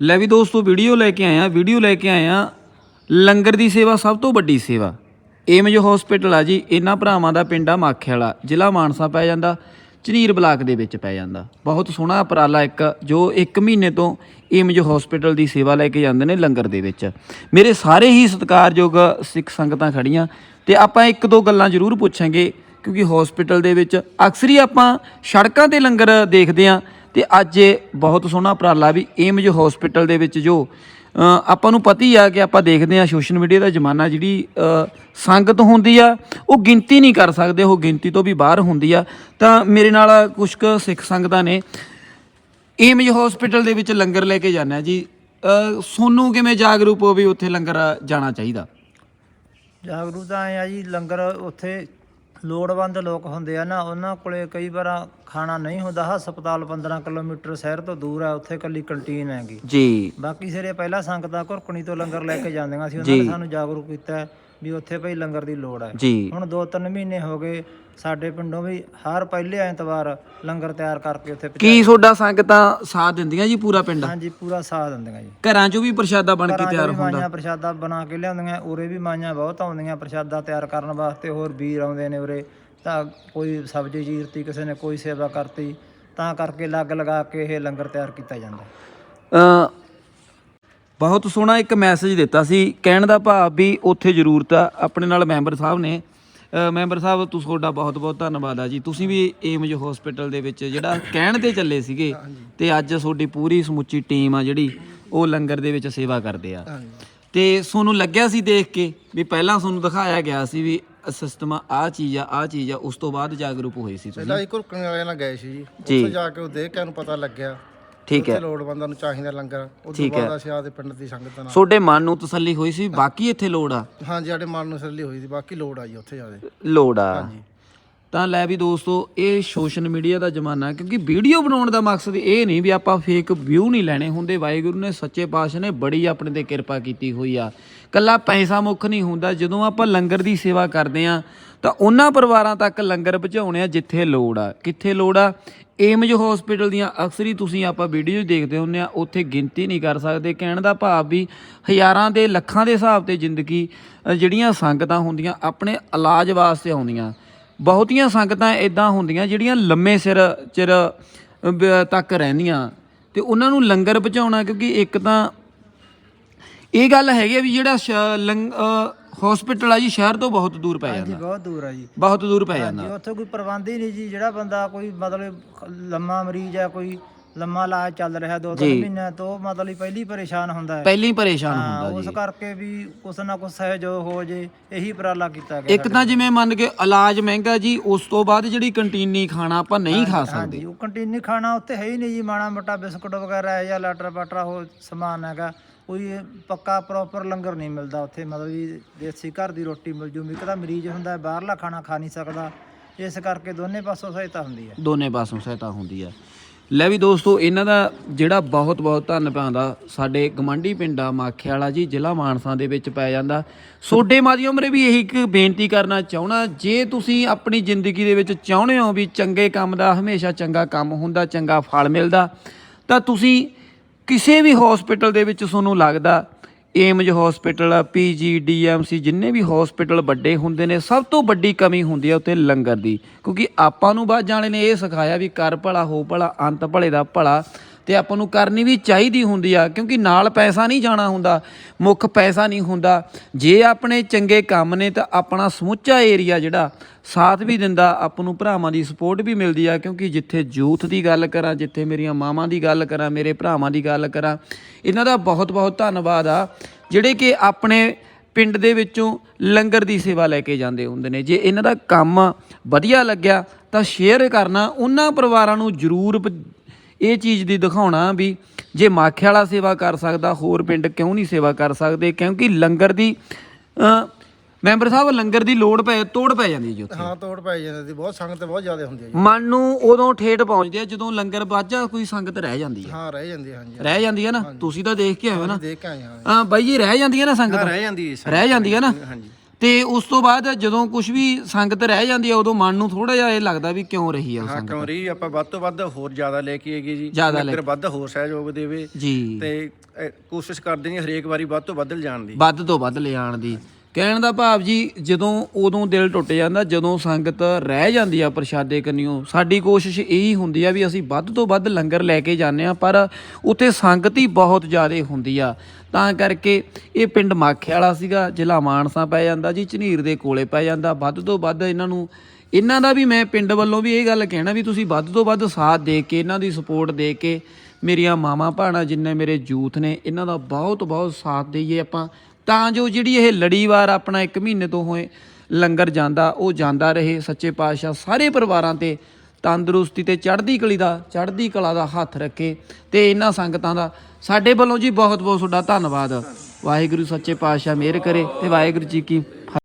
ਲੈ ਵੀ ਦੋਸਤੋ, ਵੀਡੀਓ ਲੈ ਕੇ ਆਇਆ, ਵੀਡੀਓ ਲੈ ਕੇ ਆਇਆ। ਲੰਗਰ ਦੀ ਸੇਵਾ ਸਭ ਤੋਂ ਵੱਡੀ ਸੇਵਾ। ਏਮਜ ਹਸਪੀਟਲ ਆ ਜੀ, ਇਹਨਾਂ ਭਰਾਵਾਂ ਦਾ ਪਿੰਡ ਆ ਮਾਖੇ ਵਾਲਾ ਜ਼ਿਲ੍ਹਾ ਮਾਨਸਾ ਪੈ ਜਾਂਦਾ, ਝਨੀਰ ਬਲਾਕ ਦੇ ਵਿੱਚ ਪੈ ਜਾਂਦਾ। ਬਹੁਤ ਸੋਹਣਾ ਉਪਰਾਲਾ ਇੱਕ, ਜੋ 1 ਮਹੀਨੇ ਤੋਂ ਏਮਜ ਹਸਪੀਟਲ ਦੀ ਸੇਵਾ ਲੈ ਕੇ ਜਾਂਦੇ ਨੇ ਲੰਗਰ ਦੇ ਵਿੱਚ। ਮੇਰੇ ਸਾਰੇ ਹੀ ਸਤਿਕਾਰਯੋਗ ਸਿੱਖ ਸੰਗਤਾਂ ਖੜੀਆਂ, ਤੇ ਆਪਾਂ ਇੱਕ ਦੋ ਗੱਲਾਂ ਜ਼ਰੂਰ ਪੁੱਛਾਂਗੇ, ਕਿਉਂਕਿ ਹਸਪੀਟਲ ਦੇ ਵਿੱਚ ਅਕਸਰ ਹੀ ਆਪਾਂ ਸੜਕਾਂ ਤੇ ਲੰਗਰ ਦੇਖਦੇ ਆਂ ਤੇ ਅੱਜ ਇਹ ਬਹੁਤ ਸੋਹਣਾ ਉਪਰਾਲਾ ਵੀ ਏਮਜ ਹਸਪੀਟਲ ਦੇ ਵਿੱਚ ਜੋ ਆਪਾਂ ਨੂੰ ਪਤਾ ਹੀ ਆ ਕਿ ਆਪਾਂ ਦੇਖਦੇ ਆ ਸੋਸ਼ਲ ਮੀਡੀਆ ਦਾ ਜ਼ਮਾਨਾ ਜਿਹੜੀ ਸੰਗਤ ਹੁੰਦੀ ਆ ਉਹ ਗਿਣਤੀ ਨਹੀਂ ਕਰ ਸਕਦੇ ਉਹ ਗਿਣਤੀ ਤੋਂ ਵੀ ਬਾਹਰ ਹੁੰਦੀ ਆ। ਤਾਂ ਮੇਰੇ ਨਾਲ ਕੁਝ ਕੁ ਸਿੱਖ ਸੰਗਤਾਂ ਨੇ ਏਮਜ ਹਸਪੀਟਲ ਦੇ ਵਿੱਚ ਲੰਗਰ ਲੈ ਕੇ ਜਾਂਦੇ ਜੀ। ਅ, ਸੋਨੂੰ ਕਿਵੇਂ ਜਾਗਰੂਕ ਹੋ ਵੀ ਉੱਥੇ ਲੰਗਰ ਜਾਣਾ ਚਾਹੀਦਾ? ਜਾਗਰੂਕਤਾ ਐ ਆ ਜੀ ਲੰਗਰ ਉੱਥੇ ਲੋੜਵੰਦ ਲੋਕ ਹੁੰਦੇ ਆ ਨਾ ਉਹਨਾਂ ਕੋਲੇ ਕਈ ਵਾਰ ਖਾਣਾ ਨਹੀਂ ਹੁੰਦਾ। ਹਸਪਤਾਲ 15 ਕਿਲੋਮੀਟਰ ਸ਼ਹਿਰ ਤੋਂ ਦੂਰ ਆ ਉੱਥੇ ਕੱਲੀ ਕੰਟੀਨ ਹੈਗੀ। ਜੀ। ਬਾਕੀ ਸਿਰੇ ਪਹਿਲਾਂ ਸੰਗਤਾਂ ਘੁਰਕਣੀ ਤੋਂ ਲੰਗਰ ਲੈ ਕੇ ਜਾਂਦੀਆਂ ਸੀ ਉਹਨਾਂ ਨੇ ਸਾਨੂੰ ਜਾਗਰੂਕ ਕੀਤਾ। ਵੀ ਉੱਥੇ ਭਈ ਲੰਗਰ ਦੀ ਲੋੜ ਹੈ। ਜੀ। ਹੁਣ 2-3 ਮਹੀਨੇ ਹੋ ਗਏ ਸਾਡੇ ਪਿੰਡੋਂ ਵੀ ਹਰ ਪਹਿਲੇ ਐਤਵਾਰ ਲੰਗਰ ਤਿਆਰ ਕਰਕੇ ਉੱਥੇ ਕੀ ਤੁਹਾਡਾ ਸੰਗਤਾਂ ਸਾਥ ਦਿੰਦੀਆਂ ਜੀ ਪੂਰਾ ਪਿੰਡ? ਹਾਂਜੀ ਪੂਰਾ ਸਾਥ ਦਿੰਦੀਆਂ ਜੀ। ਘਰਾਂ 'ਚੋਂ ਵੀ ਪ੍ਰਸ਼ਾਦਾ ਬਣ ਕੇ ਤਿਆਰ ਹੁੰਦਾ? ਮਾਈਆਂ ਪ੍ਰਸ਼ਾਦਾ ਬਣਾ ਕੇ ਲਿਆਉਂਦੀਆਂ ਉਰੇ ਵੀ ਮਾਈਆਂ ਬਹੁਤ ਆਉਂਦੀਆਂ ਪ੍ਰਸ਼ਾਦਾ ਤਿਆਰ ਕਰਨ ਵਾਸਤੇ ਹੋਰ ਵੀਰ ਆਉਂਦੇ ਨੇ ਉਰੇ। ਤਾਂ ਕੋਈ ਸਬਜ਼ੀ ਚੀਰਤੀ ਕਿਸੇ ਨੇ ਕੋਈ ਸੇਵਾ ਕਰਤੀ ਤਾਂ ਕਰਕੇ ਲੱਗ ਲਗਾ ਕੇ ਇਹ ਲੰਗਰ ਤਿਆਰ ਕੀਤਾ ਜਾਂਦਾ। ਅ ਬਹੁਤ ਸੋਹਣਾ ਇੱਕ ਮੈਸੇਜ ਦਿੱਤਾ ਸੀ। ਕਹਿਣ ਦਾ ਭਾਵ ਵੀ ਉੱਥੇ ਜ਼ਰੂਰਤ ਆ। ਆਪਣੇ ਨਾਲ ਮੈਂਬਰ ਸਾਹਿਬ ਨੇ। ਮੈਂਬਰ ਸਾਹਿਬ ਤੁਸੀਂ ਤੁਹਾਡਾ ਬਹੁਤ ਬਹੁਤ ਧੰਨਵਾਦ ਆ ਜੀ। ਤੁਸੀਂ ਵੀ ਏਮਜ ਹਸਪੀਟਲ ਦੇ ਵਿੱਚ ਜਿਹੜਾ ਕਹਿਣ ਤੇ ਚੱਲੇ ਸੀਗੇ ਤੇ ਅੱਜ ਤੁਹਾਡੀ ਪੂਰੀ ਸਮੁੱਚੀ ਟੀਮ ਆ ਜਿਹੜੀ ਉਹ ਲੰਗਰ ਦੇ ਵਿੱਚ ਸੇਵਾ ਕਰਦੇ ਆ। ਤੇ ਤੁਹਾਨੂੰ ਲੱਗਿਆ ਸੀ ਦੇਖ ਕੇ ਵੀ ਪਹਿਲਾਂ ਤੁਹਾਨੂੰ ਦਿਖਾਇਆ ਗਿਆ ਸੀ ਵੀ ਸਿਸਟਮ ਆ ਚੀਜ਼ ਆ ਆ ਚੀਜ਼ ਆ ਉਸ ਤੋਂ ਬਾਅਦ ਜਾਗਰੂਕ ਹੋਏ ਸੀ ਤੁਸੀਂ? ਪਹਿਲਾਂ ਹੀ ਘੁਰਕਣ ਵਾਲਿਆਂ ਨਾਲ ਗਏ ਸੀ ਜੀ। ਉੱਥੇ ਜਾ ਕੇ ਉਹ ਦੇਖ ਕੇ ਨੂੰ ਪਤਾ ਲੱਗਿਆ। ਠੀਕ ਹੈ। ਲੋੜਵੰਦਾਂ ਨੂੰ ਚਾਹੀਦਾ ਲੰਗਰ। ਉਸ ਤੋਂ। ਬਾਅਦ ਅਸੀਂ ਆਪਦੇ ਪਿੰਡ ਦੀ ਸੰਗਤ ਨਾਲ ਤੁਹਾਡੇ ਮਨ ਨੂੰ ਤਸੱਲੀ ਹੋਈ ਸੀ? ਬਾਕੀ ਇੱਥੇ ਲੋੜ ਆ? ਹਾਂਜੀ ਸਾਡੇ ਮਨ ਨੂੰ ਸੱਲੀ ਹੋਈ ਸੀ। ਬਾਕੀ ਲੋੜ ਆਈ ਉੱਥੇ ਜਾਦੇ ਲੋੜ ਆ। ਤਾਂ ਲੈ ਵੀ ਦੋਸਤੋ, ਇਹ ਸੋਸ਼ਲ ਮੀਡੀਆ ਦਾ ਜ਼ਮਾਨਾ ਕਿਉਂਕਿ ਵੀਡੀਓ ਬਣਾਉਣ ਦਾ ਮਕਸਦ ਇਹ ਨਹੀਂ ਵੀ ਆਪਾਂ ਫੇਕ ਵਿਊ ਨਹੀਂ ਲੈਣੇ ਹੁੰਦੇ। ਵਾਹਿਗੁਰੂ ਨੇ, ਸੱਚੇ ਪਾਤਸ਼ਾਹ ਨੇ ਬੜੀ ਆਪਣੇ ਤੇ ਕਿਰਪਾ ਕੀਤੀ ਹੋਈ ਆ। ਕੱਲਾ ਪੈਸਾ ਮੁੱਖ ਨਹੀਂ ਹੁੰਦਾ, ਜਦੋਂ ਆਪਾਂ ਲੰਗਰ ਦੀ ਸੇਵਾ ਕਰਦੇ ਆ ਤਾਂ ਉਹਨਾਂ ਪਰਿਵਾਰਾਂ ਤੱਕ ਲੰਗਰ ਪਹੁੰਚਾਉਣੇ ਆ ਜਿੱਥੇ ਲੋੜ ਆ। ਕਿੱਥੇ ਲੋੜ ਆ? ਏਮਜ ਹਸਪੀਟਲ ਦੀਆਂ ਅਕਸਰ ਹੀ ਤੁਸੀਂ ਆਪਾਂ ਵੀਡੀਓ ਦੇਖਦੇ ਹੁੰਦੇ ਆ, ਉੱਥੇ ਗਿਣਤੀ ਨਹੀਂ ਕਰ ਸਕਦੇ। ਕਹਿਣ ਦਾ ਭਾਵ ਵੀ ਹਜ਼ਾਰਾਂ ਦੇ, ਲੱਖਾਂ ਦੇ ਹਿਸਾਬ ਤੇ ਜ਼ਿੰਦਗੀ ਜਿਹੜੀਆਂ ਸੰਗਤਾਂ ਹੁੰਦੀਆਂ, ਆਪਣੇ ਇਲਾਜ ਵਾਸਤੇ ਆਉਂਦੀਆਂ। ਬਹੁਤੀਆਂ ਸੰਗਤਾਂ ਇਦਾਂ ਹੁੰਦੀਆਂ ਜਿਹੜੀਆਂ ਲੰਮੇ ਸਿਰ ਚਿਰ ਤੱਕ ਰਹਿੰਦੀਆਂ। ਤੇ ਉਹਨਾਂ ਨੂੰ ਲੰਗਰ ਪਹੁੰਚਾਉਣਾ ਕਿਉਂਕਿ ਇੱਕ ਤਾਂ ਇਹ ਗੱਲ ਹੈਗੀ ਆ ਵੀ ਜਿਹੜਾ ਹਸਪੀਟਲ ਆ ਜੀ ਸ਼ਹਿਰ ਤੋਂ ਬਹੁਤ ਦੂਰ ਪੈ ਜਾਂਦਾ। ਬਹੁਤ ਦੂਰ ਆ ਜੀ। ਬਹੁਤ ਦੂਰ ਪੈ ਜਾਂਦਾ। ਉੱਥੇ ਕੋਈ ਪ੍ਰਬੰਧ ਹੀ ਨਹੀਂ ਜੀ ਜਿਹੜਾ ਬੰਦਾ ਕੋਈ ਮਤਲਬ ਲੰਮਾ ਮਰੀਜ਼ ਹੈ ਕੋਈ ਲੰਮਾ ਇਲਾਜ ਚੱਲ ਰਿਹਾ ਦੋ ਤਿੰਨ ਮਹੀਨਿਆਂ ਤੋਂ ਮਤਲਬ ਪਹਿਲੀ ਪਰੇਸ਼ਾਨ ਹੁੰਦਾ ਹੈ। ਪਹਿਲਾਂ ਹੀ ਪਰੇਸ਼ਾਨ ਹਾਂ, ਹੁੰਦਾ ਉਸ ਜੀ। ਕਰਕੇ ਵੀ ਕੁਛ ਨਾ ਕੁਛ ਸਹਿਯੋਗ ਹੋ ਜੇ ਇਹੀ ਉਪਰਾਲਾ ਕੀਤਾ ਗਿਆ ਇੱਕ ਤਾਂ ਜਿਵੇਂ ਮੰਨ ਕੇ ਇਲਾਜ ਮਹਿੰਗਾ ਜੀ ਉਸ ਤੋਂ ਬਾਅਦ ਜਿਹੜੀ ਕੰਟੀਨੀ ਖਾਣਾ ਆਪਾਂ ਨਹੀਂ ਖਾ ਸਕਦੇ। ਹਾਂਜੀ ਉਹ ਕੰਟੀਨੀ ਖਾਣਾ ਉੱਥੇ ਹੈ ਹੀ ਨਹੀਂ ਜੀ ਮਾੜਾ ਮੋਟਾ ਬਿਸਕੁਟ ਵਗੈਰਾ ਹੈ ਜਾਂ ਲਾਟਰ ਪਾਟਰਾ ਉਹ ਸਮਾਨ ਹੈਗਾ ਕੋਈ ਪੱਕਾ ਪ੍ਰੋਪਰ ਲੰਗਰ ਨਹੀਂ ਮਿਲਦਾ ਉੱਥੇ ਮਤਲਬ ਵੀ ਦੇਸੀ ਘਰ ਦੀ ਰੋਟੀ ਮਿਲ ਜੂ ਇੱਕ ਤਾਂ ਮਰੀਜ਼ ਹੁੰਦਾ ਹੈ, ਬਾਹਰਲਾ ਖਾਣਾ ਖਾ ਨਹੀਂ ਸਕਦਾ ਇਸ ਕਰਕੇ ਦੋਨੇ ਪਾਸੋਂ ਸਹਾਇਤਾ ਹੁੰਦੀ ਹੈ। ਦੋਨੇ ਪਾਸੋਂ ਸਹਾਇਤਾ ਹੁੰਦੀ ਆ ਲੈ ਵੀ ਦੋਸਤੋ, ਇਹਨਾਂ ਦਾ ਜਿਹੜਾ ਬਹੁਤ ਬਹੁਤ ਧੰਨਵਾਦ ਆ ਸਾਡੇ ਗਮੰਡੀ ਆ ਮਾਖੇ ਵਾਲਾ ਜੀ, ਜ਼ਿਲ੍ਹਾ ਮਾਨਸਾ ਦੇ ਵਿੱਚ ਪੈ ਜਾਂਦਾ। ਸੋਡੇ ਮਾਧਿਅਮ ਉਮਰੇ ਵੀ ਇਹੀ ਇੱਕ ਬੇਨਤੀ ਕਰਨਾ ਚਾਹਣਾ ਜੇ ਤੁਸੀਂ ਆਪਣੀ ਜ਼ਿੰਦਗੀ ਦੇ ਵਿੱਚ ਚਾਹੁੰਦੇ ਹੋ ਵੀ ਚੰਗੇ ਕੰਮ ਦਾ, ਹਮੇਸ਼ਾ ਚੰਗਾ ਕੰਮ ਹੁੰਦਾ, ਚੰਗਾ ਫਲ ਮਿਲਦਾ, ਤਾਂ ਤੁਸੀਂ ਕਿਸੇ ਵੀ ਹਸਪੀਟਲ ਦੇ ਵਿੱਚ ਤੁਹਾਨੂੰ ਲੱਗਦਾ ਏਮਜ ਹਸਪੀਟਲ ਪੀਜੀ ਡੀਐਮਸੀ ਜਿੰਨੇ ਵੀ ਹਸਪੀਟਲ ਵੱਡੇ ਹੁੰਦੇ ਨੇ, ਸਭ ਤੋਂ ਵੱਡੀ ਕਮੀ ਹੁੰਦੀ ਹੈ ਉੱਥੇ ਲੰਗਰ ਦੀ। ਕਿਉਂਕਿ ਆਪਾਂ ਨੂੰ ਬਾਅਦ ਜਾਣੇ ਨੇ ਇਹ ਸਿਖਾਇਆ ਵੀ ਕਰ ਭਲਾ, ਹੋ ਭਲਾ, ਅੰਤ ਭਲੇ ਦਾ ਭਲਾ। ਤੇ ਆਪਾਂ ਨੂੰ ਕਰਨੀ ਵੀ ਚਾਹੀਦੀ ਹੁੰਦੀ ਆ, ਕਿਉਂਕਿ ਨਾਲ ਪੈਸਾ ਨਹੀਂ ਜਾਣਾ ਹੁੰਦਾ, ਮੁੱਖ ਪੈਸਾ ਨਹੀਂ ਹੁੰਦਾ। ਜੇ ਆਪਣੇ ਚੰਗੇ ਕੰਮ ਨੇ ਤਾਂ ਆਪਣਾ ਸਮੁੱਚਾ ਏਰੀਆ ਜਿਹੜਾ, ਸਾਥ ਵੀ ਦਿੰਦਾ, ਆਪਾਂ ਨੂੰ ਭਰਾਵਾਂ ਦੀ ਸਪੋਰਟ ਵੀ ਮਿਲਦੀ ਆ, ਕਿਉਂਕਿ ਜਿੱਥੇ ਯੂਥ ਦੀ ਗੱਲ ਕਰਾਂ, ਜਿੱਥੇ ਮੇਰੀਆਂ ਮਾਵਾਂ ਦੀ ਗੱਲ ਕਰਾਂ, ਮੇਰੇ ਭਰਾਵਾਂ ਦੀ ਗੱਲ ਕਰਾਂ, ਇਹਨਾਂ ਦਾ ਬਹੁਤ ਬਹੁਤ ਧੰਨਵਾਦ ਆ, ਜਿਹੜੇ ਕਿ ਆਪਣੇ ਪਿੰਡ ਦੇ ਵਿੱਚੋਂ ਲੰਗਰ ਦੀ ਸੇਵਾ ਲੈ ਕੇ ਜਾਂਦੇ ਹੁੰਦੇ ਨੇ। ਜੇ ਇਹਨਾਂ ਦਾ ਕੰਮ ਵਧੀਆ ਲੱਗਿਆ, ਤਾਂ ਸ਼ੇਅਰ ਕਰਨਾ, ਉਹਨਾਂ ਪਰਿਵਾਰਾਂ ਨੂੰ ਜ਼ਰੂਰ ਪ- ਇਹ ਚੀਜ਼ ਦੀ ਦਿਖਾਉਣਾ ਵੀ ਜੇ ਮਾਖੇ ਵਾਲਾ ਸੇਵਾ ਕਰ ਸਕਦਾ ਹੋਰ ਪਿੰਡ ਕਿਉਂ ਨਹੀਂ ਸੇਵਾ ਕਰ ਸਕਦੇ? ਕਿਉਂਕਿ ਲੰਗਰ ਦੀ ਮੈਂਬਰ ਸਾਹਿਬ ਲੰਗਰ ਦੀ ਲੋੜ ਪੈ ਤੋੜ ਪੈ ਜਾਂਦੀ ਜੀ ਉੱਥੇ। ਹਾਂ ਤੋੜ ਪੈ ਜਾਂਦੀ ਸੀ ਬਹੁਤ ਸੰਗਤ ਬਹੁਤ ਜ਼ਿਆਦਾ ਹੁੰਦੀ ਹੈ ਜੀ। ਮਨ ਨੂੰ ਉਦੋਂ ਠੇਠ ਪਹੁੰਚਦੇ ਆ ਜਦੋਂ ਲੰਗਰ ਵਾਜਾ ਕੋਈ ਸੰਗਤ ਰਹਿ ਜਾਂਦੀ ਹੈ। ਹਾਂ ਰਹਿ ਜਾਂਦੀ ਹੈ, ਹਾਂਜੀ। ਰਹਿ ਜਾਂਦੀ ਹੈ ਨਾ? ਤੁਸੀਂ ਤਾਂ ਦੇਖ ਕੇ ਆਏ ਹੋ ਨਾ। ਦੇਖ ਕੇ ਆਏ ਹਾਂ। ਹਾਂ ਬਾਈ ਜੀ ਰਹਿ ਜਾਂਦੀ ਹੈ ਨਾ ਸੰਗਤ? ਰਹਿ ਜਾਂਦੀ ਹੈ ਰਹਿ ਜਾਂਦੀ ਹੈ ਨਾ? ਤੇ ਉਸ ਤੋਂ ਬਾਅਦ ਜਦੋਂ ਕੁਝ ਵੀ ਸੰਗਤ ਰਹਿ ਜਾਂਦੀ ਆ ਉਦੋਂ ਮਨ ਨੂੰ ਥੋੜਾ ਜਿਹਾ ਇਹ ਲੱਗਦਾ ਵੀ ਕਿਉਂ ਰਹੀ ਆ ਉਹ ਹਾਂ ਸੰਗਤ? ਕਿਉਂ ਰਹੀ? ਆਪਾਂ ਵੱਧ ਤੋਂ ਵੱਧ ਹੋਰ ਜ਼ਿਆਦਾ ਲੈ ਕੇ ਆਈਏ ਜੀ। ਜ਼ਿਆਦਾ ਲੈ ਨਗਰ ਵੱਧ ਹੋਰ ਸਹਿਯੋਗ ਦੇਵੇ। ਜੀ। ਤੇ ਕੋਸ਼ਿਸ਼ ਕਰਦੇ ਹਾਂ ਹਰੇਕ ਵਾਰੀ ਵੱਧ ਤੋਂ ਵੱਧ ਲਿਜਾਣ ਦੀ। ਵੱਧ ਤੋਂ ਵੱਧ ਲਿਆਉਣ ਦੀ। ਕਹਿਣ ਦਾ ਭਾਵ ਜੀ, ਜਦੋਂ ਉਦੋਂ ਦਿਲ ਟੁੱਟ ਜਾਂਦਾ, ਜਦੋਂ ਸੰਗਤ ਰਹਿ ਜਾਂਦੀ ਆ ਪ੍ਰਸ਼ਾਦੇ ਕੰਨਿਓ, ਸਾਡੀ ਕੋਸ਼ਿਸ਼ ਇਹੀ ਹੁੰਦੀ ਆ ਵੀ ਅਸੀਂ ਵੱਧ ਤੋਂ ਵੱਧ ਲੰਗਰ ਲੈ ਕੇ ਜਾਂਦੇ ਆ, ਪਰ ਉੱਥੇ ਸੰਗਤ ਹੀ ਬਹੁਤ ਜ਼ਿਆਦਾ ਹੁੰਦੀ ਆ। ਤਾਂ ਕਰਕੇ ਇਹ ਪਿੰਡ ਮਾਖੇ ਵਾਲਾ ਸੀਗਾ, ਜ਼ਿਲ੍ਹਾ ਮਾਨਸਾ ਪੈ ਜਾਂਦਾ ਜੀ, ਝਨੀਰ ਦੇ ਕੋਲੇ ਪੈ ਜਾਂਦਾ। ਵੱਧ ਤੋਂ ਵੱਧ ਇਹਨਾਂ ਨੂੰ, ਇਹਨਾਂ ਦਾ ਵੀ ਮੈਂ ਪਿੰਡ ਵੱਲੋਂ ਵੀ ਇਹ ਗੱਲ ਕਹਿਣਾ ਵੀ ਤੁਸੀਂ ਵੱਧ ਤੋਂ ਵੱਧ ਸਾਥ ਦੇ ਕੇ, ਇਹਨਾਂ ਦੀ ਸਪੋਰਟ ਦੇ ਕੇ, ਮੇਰੀਆਂ ਮਾਵਾਂ ਭਾਣਾ ਜਿੰਨੇ ਮੇਰੇ ਯੂਥ ਨੇ, ਇਹਨਾਂ ਦਾ ਬਹੁਤ ਬਹੁਤ ਸਾਥ ਦਈਏ ਆਪਾਂ। ਤਾਂ ਜੋ ਜਿਹੜੀ ਇਹ ਲੜੀਵਾਰ ਆਪਣਾ 1 ਮਹੀਨੇ ਤੋਂ ਹੋਏ ਲੰਗਰ ਜਾਂਦਾ, ਉਹ ਜਾਂਦਾ ਰਹੇ। ਸੱਚੇ ਪਾਤਸ਼ਾਹ ਸਾਰੇ ਪਰਿਵਾਰਾਂ ਤੇ ਤੰਦਰੁਸਤੀ ਤੇ ਚੜ੍ਹਦੀ ਕਲੀ ਦਾ, ਚੜ੍ਹਦੀ ਕਲਾ ਦਾ ਹੱਥ ਰੱਖੇ ਤੇ ਇਹਨਾਂ ਸੰਗਤਾਂ ਦਾ। ਸਾਡੇ ਵੱਲੋਂ ਜੀ ਬਹੁਤ ਬਹੁਤ ਤੁਹਾਡਾ ਧੰਨਵਾਦ। ਵਾਹਿਗੁਰੂ ਸੱਚੇ ਪਾਤਸ਼ਾਹ ਮਿਹਰ ਕਰੇ ਤੇ ਵਾਹਿਗੁਰੂ ਜੀ ਕੀ